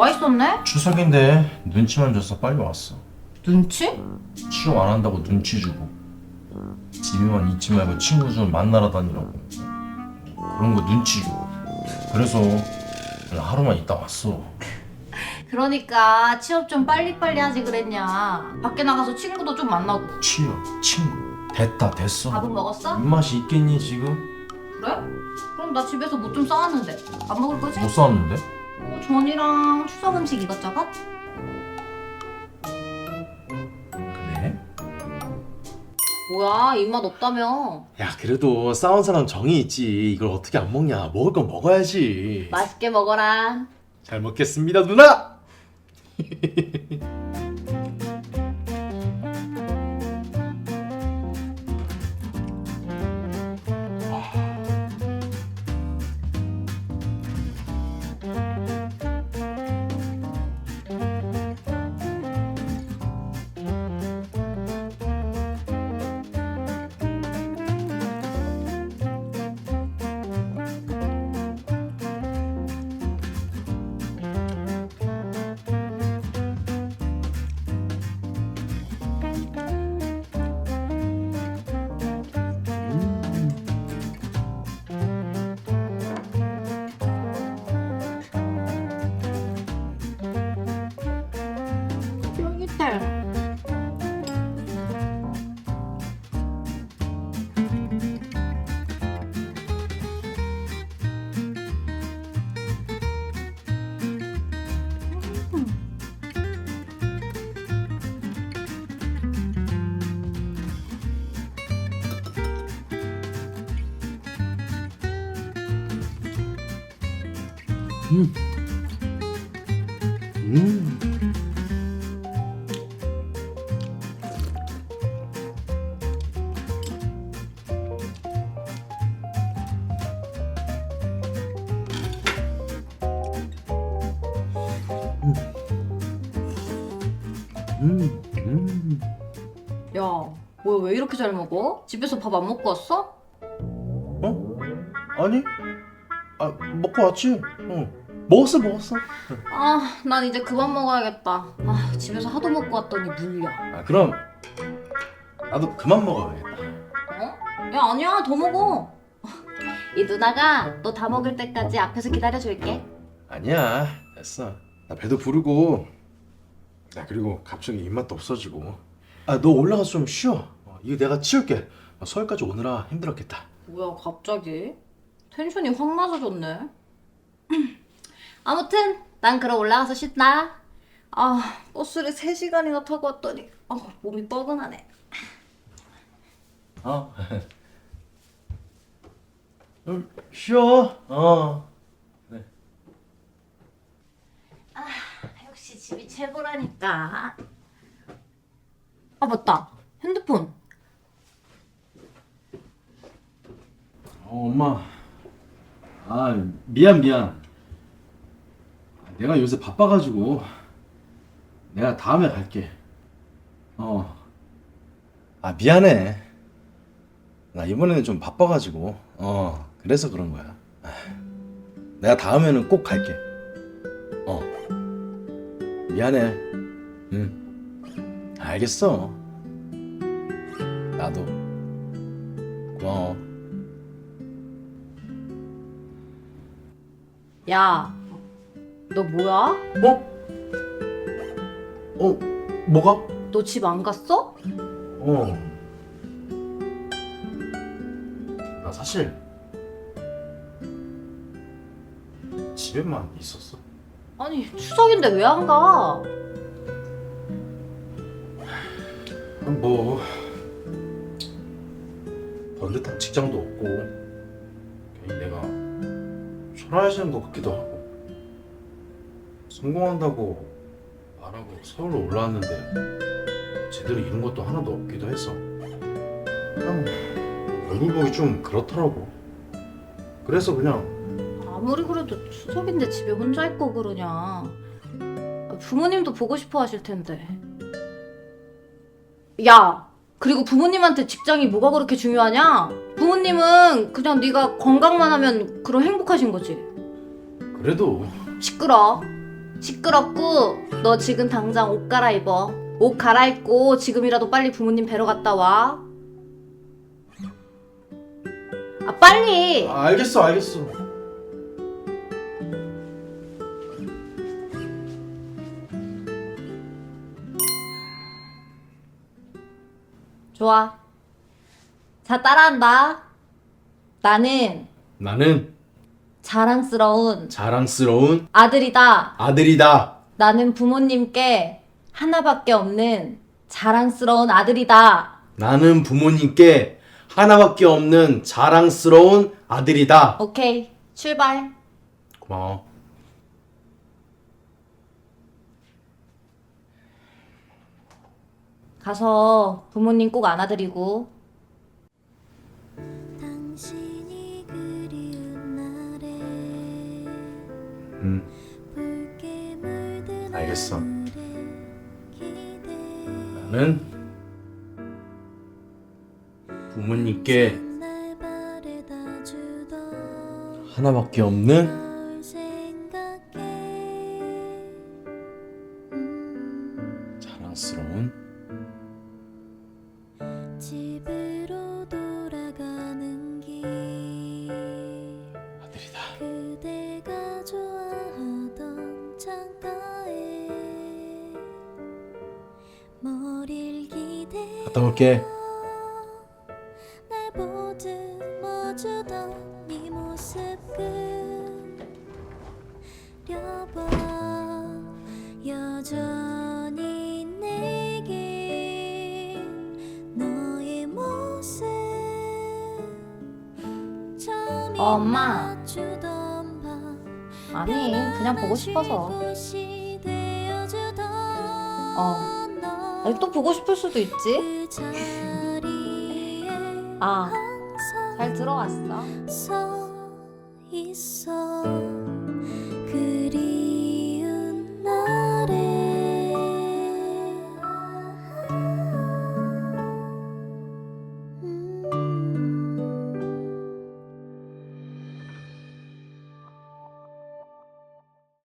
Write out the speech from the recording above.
와 있었네? 추석인데 눈치만 줘서 빨리 왔어. 눈치? 취업 안 한다고 눈치 주고 집에만 있지 말고 친구 좀 만나러 다니라고 그런 거 눈치 주고 그래서 그냥 하루만 있다 왔어. 그러니까 취업 좀 빨리빨리 하지 그랬냐 밖에 나가서 친구도 좀 만나고 취업 친구 됐다 됐어. 밥은 먹었어? 입맛이 있겠니 지금? 그래? 그럼 나 집에서 뭐 좀 싸왔는데 안 먹을 거지? 못 쌌는데? 뭐 전이랑 추석 음식 이것저것? 그래? 뭐야 입맛 없다며. 야 그래도 싸운 사람 정이 있지. 이걸 어떻게 안 먹냐. 먹을 건 먹어야지. 맛있게 먹어라. 잘 먹겠습니다 누나 Master. Hum. Hum. 음. 음. 음. 야 뭐야 왜 이렇게 잘 먹어? 집에서 밥 안 먹고 왔어? 어? 아니? 아 먹고 왔지? 어 먹었어 먹었어 아 난 이제 그만 먹어야겠다 아 집에서 하도 먹고 왔더니 물려 아 그럼 나도 그만 먹어야겠다 어? 야 아니야 더 먹어 이 누나가 너 다 먹을 때까지 앞에서 기다려줄게 아니야 됐어 나 배도 부르고 야 그리고 갑자기 입맛도 없어지고 아 너 올라가서 좀 쉬어 어, 이거 내가 치울게 어, 서울까지 오느라 힘들었겠다 뭐야 갑자기? 텐션이 확 낮아졌네 아무튼 난 그럼 올라가서 쉰다 아 버스를 3 시간이나 타고 왔더니 아 몸이 뻐근하네 어. 좀 쉬어. 어. 최고라니까 아 맞다 핸드폰 어, 엄마. 아, 미안, 미안. 내가 요새 바빠가지고. 내가 다음에 갈게. 어. 아 미안해 나 이번에는 좀 바빠가지고 어 그래서 그런 거야 아, 내가 다음에는 꼭 갈게 어 미안해 응 알겠어 나도 고마워 야 너 뭐야? 어? 어 뭐가? 너 집 안 갔어? 어. 나 사실 집에만 있었어. 아니 추석인데 왜 안 가? 뭐. 번듯한 직장도 없고 괜히 내가 초라해지는 것 같기도 하고 성공한다고 말하고 서울로 올라왔는데 제대로 이룬 것도 하나도 없기도 해서. 그냥 얼굴 보기 좀 그렇더라고. 그래서 그냥 아무리 그래도 추석인데 집에 혼자 있고 그러냐 아, 부모님도 보고 싶어 하실 텐데 야 그리고 부모님한테 직장이 뭐가 그렇게 중요하냐? 부모님은 그냥 네가 건강만 하면 그런 행복하신 거지 그래도 시끄러 시끄럽고 너 지금 당장 옷 갈아입어. 옷 갈아입고 지금이라도 빨리 부모님 뵈러 갔다 와. 아 빨리. 아, 알겠어 알겠어 좋아. 자 따라한다. 나는 나는 자랑스러운 자랑스러운 아들이다. 아들이다 나는 부모님께 하나밖에 없는 자랑스러운 아들이다. 나는 부모님께 하나밖에 없는 자랑스러운 아들이다 오케이, 출발. 고마워 가서 부모님 꼭 안아드리고. 당신이 그리운 날에 응 붉게 물든 알겠어. 하늘에 기대 나는 부모님께 날 바래다 주던 하나밖에 없는 널 생각해 음, 자랑스러운 습 처음이 엄마. 맞추던 밤 아니, 그냥 보고 싶어서. 어. 너 아니, 또 보고 싶을 수도 있지? 그 아, 잘 들어왔어.